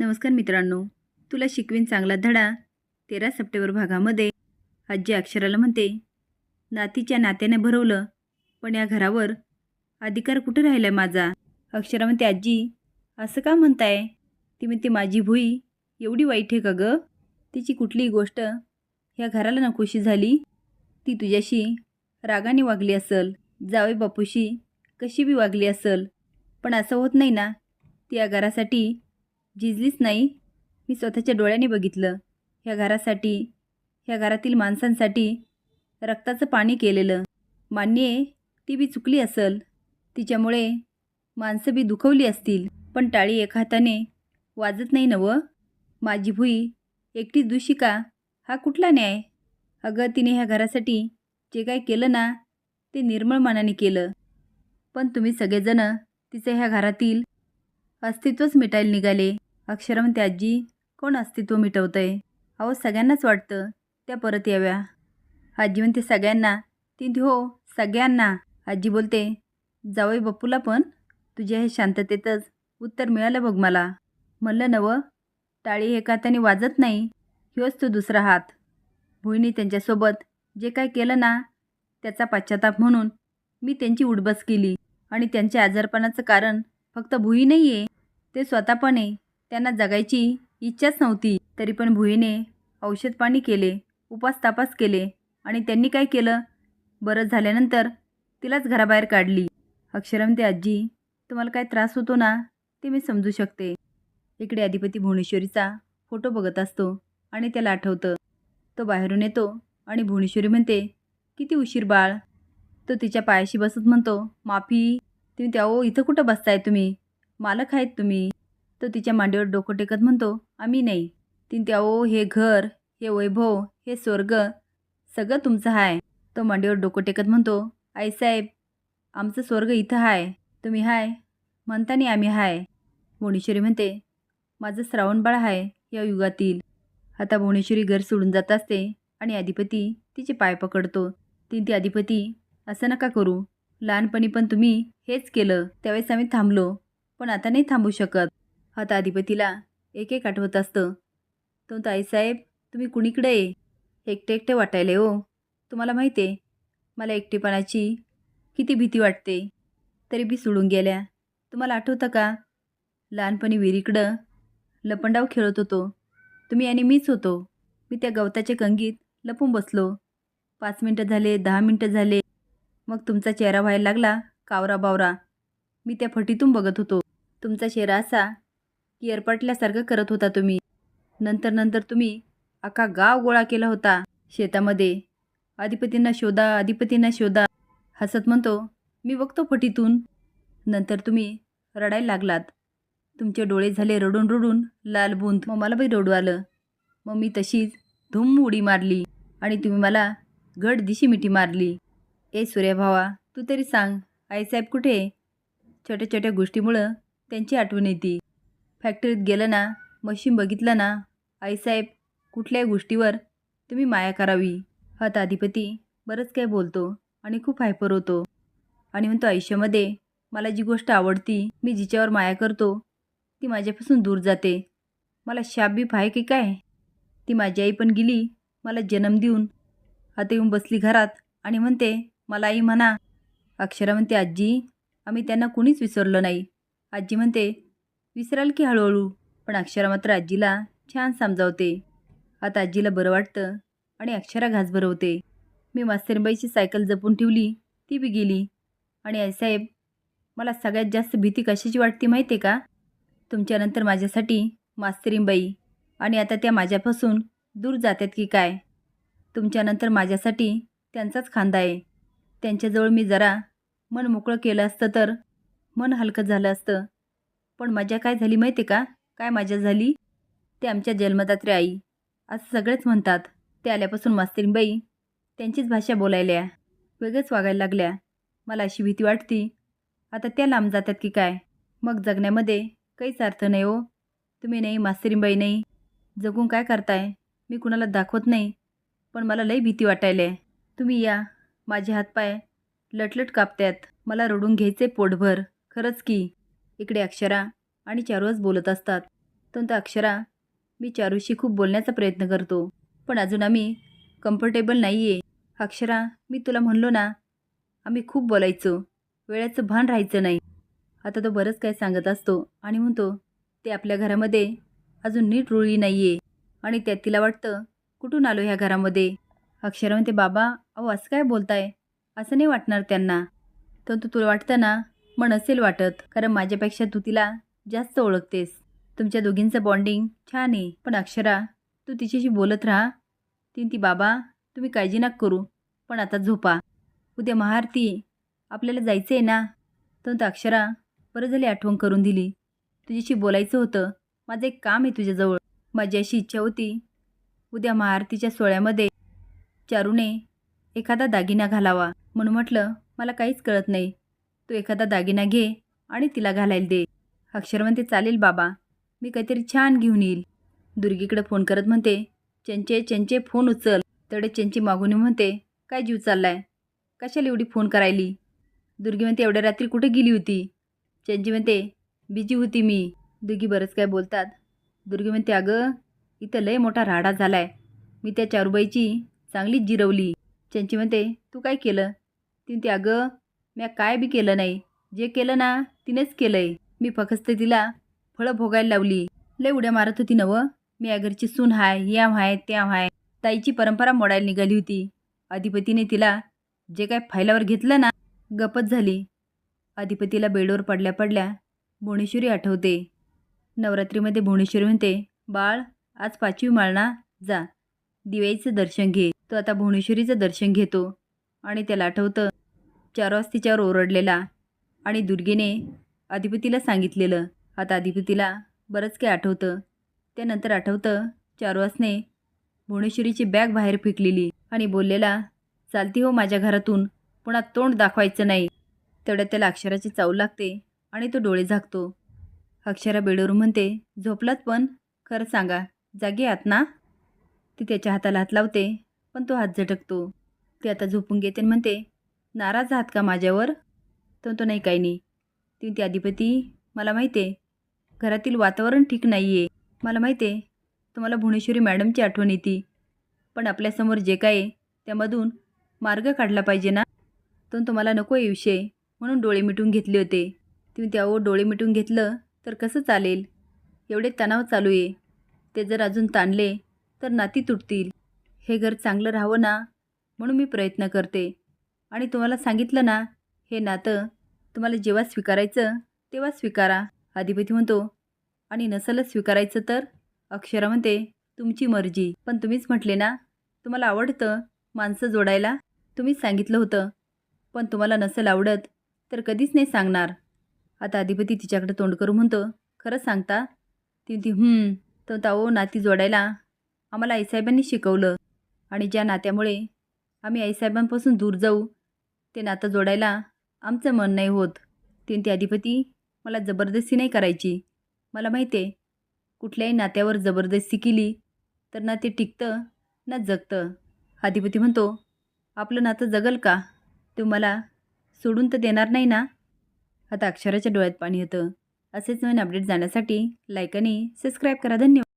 नमस्कार मित्रांनो तुला शिकवीन चांगला धडा तेरा सप्टेंबर भागामध्ये. आजी अक्षराला म्हणते नातीच्या नात्याने भरवलं पण या घरावर अधिकार कुठे राहिला आहे माझा? अक्षरा म्हणते आजी असं का म्हणताय? ती म्हणते माझी भुई एवढी वाईट आहे का गं? तिची कुठलीही गोष्ट ह्या घराला नकोशी झाली. ती तुझ्याशी रागाने वागली असल जावे बापूशी कशी बी वागली असल पण असं होत नाही ना. ती या घरासाठी झिजलीच नाही. मी स्वतःच्या डोळ्याने बघितलं. ह्या घरासाठी ह्या घरातील माणसांसाठी रक्ताचं पाणी केलेलं. मान्य आहे ती बी चुकली असल. तिच्यामुळे माणसं बी दुखवली असतील. पण टाळी एका हाताने वाजत नाही नवं. माझी भुई एकटीच दुषिका का? हा कुठला न्याय? अगं तिने ह्या घरासाठी जे काय केलं ना ते निर्मळ मनाने केलं. पण तुम्ही सगळेजणं तिचं ह्या घरातील अस्तित्वच मिटायला निघाले. अक्षरा म्हणते आजी कोण अस्तित्व मिटवतंय? अहो सगळ्यांनाच वाटतं. त्या परत याव्या. आजी म्हणते सगळ्यांना. ती हो सगळ्यांना. आजी बोलते जावई बप्पूला पण? तुझ्या हे शांततेतच उत्तर मिळालं बघ मला. म्हणलं नवं टाळी एका हाताने वाजत नाही. ह्योच तो दुसरा हात. भुईनी त्यांच्यासोबत जे काय केलं ना त्याचा पाश्चाताप म्हणून मी त्यांची उडबस केली. आणि त्यांच्या आजारपणाचं कारण फक्त भुई नाही आहे ते स्वतः पण आहे त्यांना जगायची इच्छाच नव्हती. तरी पण भुईने औषध पाणी केले उपास तापास केले आणि त्यांनी काय केलं? बरं झाल्यानंतर तिलाच घराबाहेर काढली. अक्षरम ते आजी तुम्हाला काय त्रास होतो ना ते मी समजू शकते. इकडे अधिपती भुवनेश्वरीचा फोटो बघत असतो आणि त्याला आठवतं. तो बाहेरून येतो आणि भुवनेश्वरी म्हणते किती उशीर बाळ. तो तिच्या पायाशी बसत म्हणतो माफी तुम्ही त्या ओ इथं कुठं बसताय तुम्ही? मालक आहेत तुम्ही. तो तिच्या मांडीवर डोकं टेकत म्हणतो आम्ही नाही. तीन त्या ओ हे घर हे वैभव हे स्वर्ग सगळं तुमचं आहे तो मांडीवर डोकं टेकत म्हणतो आईसाहेब आमचं स्वर्ग इथं आहे तुम्ही हाय. म्हणतानी आम्ही हाय. भुवनेश्वरी म्हणते माझं श्रावणबाळ आहे या युगातील. आता भुवनेश्वरी घर सोडून जात असते आणि अधिपती तिचे पाय पकडतो. तीन ती अधिपती असं नका करू. लहानपणी पण तुम्ही हेच केलं. त्यावेळेस आम्ही थांबलो. पण आता नाही थांबू शकत. अधिपतीला एक एक आठवत असतं. तो ताईसाहेब तुम्ही कुणीकडे ये एकटे एकटे वाटायले हो. तुम्हाला माहिती आहे मला एकटेपणाची किती भीती वाटते. तरी बी सोडून गेल्या. तुम्हाला आठवतं का? लहानपणी विहिरीकडं लपंडाव खेळत होतो. तुम्ही आणि मीच होतो. मी त्या गवताच्या कंगीत लपून बसलो. पाच मिनटं झाले दहा मिनटं झाले. मग तुमचा चेहरा व्हायला लागला कावरा बावरा. मी त्या फटीतून बघत होतो. तुमचा चेहरा असा की एरपटल्यासारखं करत होता तुम्ही. नंतर नंतर तुम्ही अख्खा गाव गोळा केला होता. शेतामध्ये अधिपतींना शोधा अधिपतींना शोधा हसत म्हणतो मी बघतो फटीतून. नंतर तुम्ही रडायला लागलात. तुमचे डोळे झाले रडून रडून लाल बुंद. मग मला बाई रडू आलं. मग मी तशीच धूम उडी मारली आणि तुम्ही मला घड दिशी मिठी मारली. ए सूर्या भावा तू तरी सांग आईसाहेब कुठे? छोट्या छोट्या गोष्टीमुळं त्यांची आठवण येते. फॅक्टरीत गेलं ना मशीन बघितलं ना आईसाहेब कुठल्याही गोष्टीवर तुम्ही माया करावी. हा अधिपती बरंच काय बोलतो आणि खूप हायपर होतो. आणि म्हणतो आयुष्यामध्ये मला जी गोष्ट आवडती मी जिच्यावर माया करतो ती माझ्यापासून दूर जाते. मला शाप बीप आहे की काय? ती माझी आई पण गेली मला जन्म देऊन. आता येऊन बसली घरात आणि म्हणते मला आई म्हणा. अक्षरा म्हणते आजी आम्ही त्यांना कुणीच विसरलं नाही. आजी म्हणते विसराल की हळूहळू पण अक्षरा मात्र आजीला छान समजावते. आता आजीला बरं वाटतं आणि अक्षरा घास भरवते. मी मास्तरबाईची सायकल जपून ठेवली ती बी गेली. आणि आईसाहेब मला सगळ्यात जास्त भीती कशाची वाटते माहिती आहे का? तुमच्यानंतर माझ्यासाठी मास्तरींबाई आणि आता त्या माझ्यापासून दूर जातात की काय? तुमच्यानंतर माझ्यासाठी त्यांचाच खांदा आहे. त्यांच्याजवळ मी जरा मन मोकळं केलं असतं तर मन हलकं झालं असतं. पण मजा काय झाली माहिती आहे का? काय मजा झाली? ते आमच्या जन्मदात्री आई. असं सगळेच म्हणतात. ते आल्यापासून मास्तरींबाई त्यांचीच भाषा बोलायल्या. वेगळंच वागायला लागल्या. मला अशी भीती वाटती. आता त्या लांब जातात की काय? मग जगण्यामध्ये काहीच अर्थ नाही हो. तुम्ही नाही मास्तरींबाई नाही. जगून काय करताय? मी कुणाला दाखवत नाही. पण मला लई भीती वाटायला आहे तुम्ही या. माझे हातपाय लटलट कापत्यात. मला रडून घ्यायचे पोटभर. खरंच की. इकडे अक्षरा आणि चारूच बोलत असतात. तो अक्षरा मी चारूशी खूप बोलण्याचा प्रयत्न करतो पण अजून आम्ही कम्फर्टेबल नाही आहे अक्षरा मी तुला म्हणलो ना आम्ही खूप बोलायचो. वेळेचं भान राहायचं नाही. आता तो बरंच काय सांगत असतो आणि म्हणतो ते आपल्या घरामध्ये अजून नीट रुळी नाही आहे आणि त्यात तिला वाटतं कुठून आलो ह्या घरामध्ये? अक्षरा म्हणते बाबा अहो असं काय बोलताय? असं नाही वाटणार त्यांना. तर तू तुला वाटतं ना मग नसेल वाटत. कारण माझ्यापेक्षा तू तिला जास्त ओळखतेस. तुमच्या दोघींचं बॉन्डिंग छान आहे. पण अक्षरा तू तिच्याशी बोलत राहा. ती ती बाबा तुम्ही काळजी नका करू. पण आता झोपा. उद्या महाआरती. आपल्याला जायचं आहे ना? तर म्हणतो, अक्षरा बरं झाली आठवण करून दिली. तुझ्याशी बोलायचं होतं. माझं एक काम आहे तुझ्याजवळ. माझी अशी इच्छा होती. उद्या महाआरतीच्या सोहळ्यामध्ये चारूने एखादा दागिना घालावा. म्हणून म्हटलं मला काहीच कळत नाही. तू एखादा दागिना घे आणि तिला घालायला दे. अक्षर म्हणते चालेल बाबा मी काहीतरी छान घेऊन येईल. दुर्गीकडे फोन करत म्हणते चंचे चंचे फोन उचल. तेवढे चंची मागून म्हणते काय जीव चाललाय? कशाला एवढी फोन करायली? दुर्गी म्हणते एवढ्या रात्री कुठे गेली होती? चंची म्हणते बिजी होती मी. दुर्गी बरंच काय बोलतात. दुर्गी म्हणते अगं इथं लय मोठा राडा झालाय. मी त्या चारूबाईची चांगलीच जिरवली. चंची म्हणते तू काय केलं? ती म्हणते अगं म्या काय बी केलं नाही. जे केलं ना तिनेच केलं आहे मी फक्त तिला फळं भोगायला लावली. लय उड्या मारत होती नवं. मी या घरची सून हाय या हाय त्या हाय ताईची परंपरा मोडायला निघाली होती. अधिपतीने तिला जे काय फायलावर घेतलं ना गपच झाली. अधिपतीला बेडवर पडल्या पडल्या भुवनेश्वरी आठवते. नवरात्रीमध्ये भुवनेश्वरी म्हणते बाळ आज पाचवी माळणा जा. दिव्याईचं दर्शन घे. तो आता भुवनेश्वरीचं दर्शन घेतो. आणि त्याला आठवतं चारवाज तिच्यावर ओरडलेला आणि दुर्गेने अधिपतीला सांगितलेलं. आता अधिपतीला बरंच काही आठवतं. त्यानंतर आठवतं चारवासने भुवनेश्वरीची बॅग बाहेर फेकलेली आणि बोललेला चालती हो माझ्या घरातून पुन्हा तोंड दाखवायचं नाही. तेवढ्यात त्याला अक्षराची चाव लागते आणि तो डोळे झाकतो. अक्षरा बेडवरून म्हणते झोपलात पण? खरं सांगा जागे आहात ना? ती त्याच्या हाताला हात लावते पण तो हात झटकतो. ते आता झोपून घेते म्हणते नाराज आहात का माझ्यावर? तर तो नाही काही नाही ती अधिपती मला माहिती आहे घरातील वातावरण ठीक नाही आहे मला माहिती आहे तुम्हाला भुवनेश्वरी मॅडमची आठवण येते. पण आपल्यासमोर जे काय आहे त्यामधून मार्ग काढला पाहिजे ना? तर तुम्हाला नको आहे विषय. म्हणून डोळे मिटून घेतले होते. तुम्ही त्यावर डोळे मिटून घेतलं तर कसं चालेल? एवढे तणाव चालू आहे. ते जर अजून ताणले तर नाती तुटतील. हे घर चांगलं राहावं ना? म्हणून मी प्रयत्न करते. आणि तुम्हाला सांगितलं ना हे नातं तुम्हाला जेव्हा स्वीकारायचं तेव्हा स्वीकारा. अधिपती म्हणतो आणि नसलच स्वीकारायचं तर? अक्षरा म्हणते तुमची मर्जी. पण तुम्हीच म्हटले ना तुम्हाला आवडतं माणसं जोडायला? तुम्हीच सांगितलं होतं पण तुम्हाला नसेल आवडत तर कधीच नाही सांगणार. आता अधिपती तिच्याकडे तोंड करू म्हणतो खरंच सांगता? ती ती हं तर ताओ नाती जोडायला आम्हाला आईसाहेबांनी शिकवलं आणि ज्या नात्यामुळे आम्ही आईसाहेबांपासून दूर जाऊ ते नातं जोडायला आमचं मन नाही होत. तीन ती अधिपती मला जबरदस्ती नाही करायची. मला माहिती आहे कुठल्याही नात्यावर जबरदस्ती केली तर ना ते टिकतं ना जगतं. अधिपती म्हणतो आपलं नातं जगल का? तुम्हाला सोडून तर देणार नाही ना? आता अक्षराच्या डोळ्यात पाणी येतं. असेच नवीन अपडेट जाण्यासाठी लाईक आणि सबस्क्राईब करा. धन्यवाद.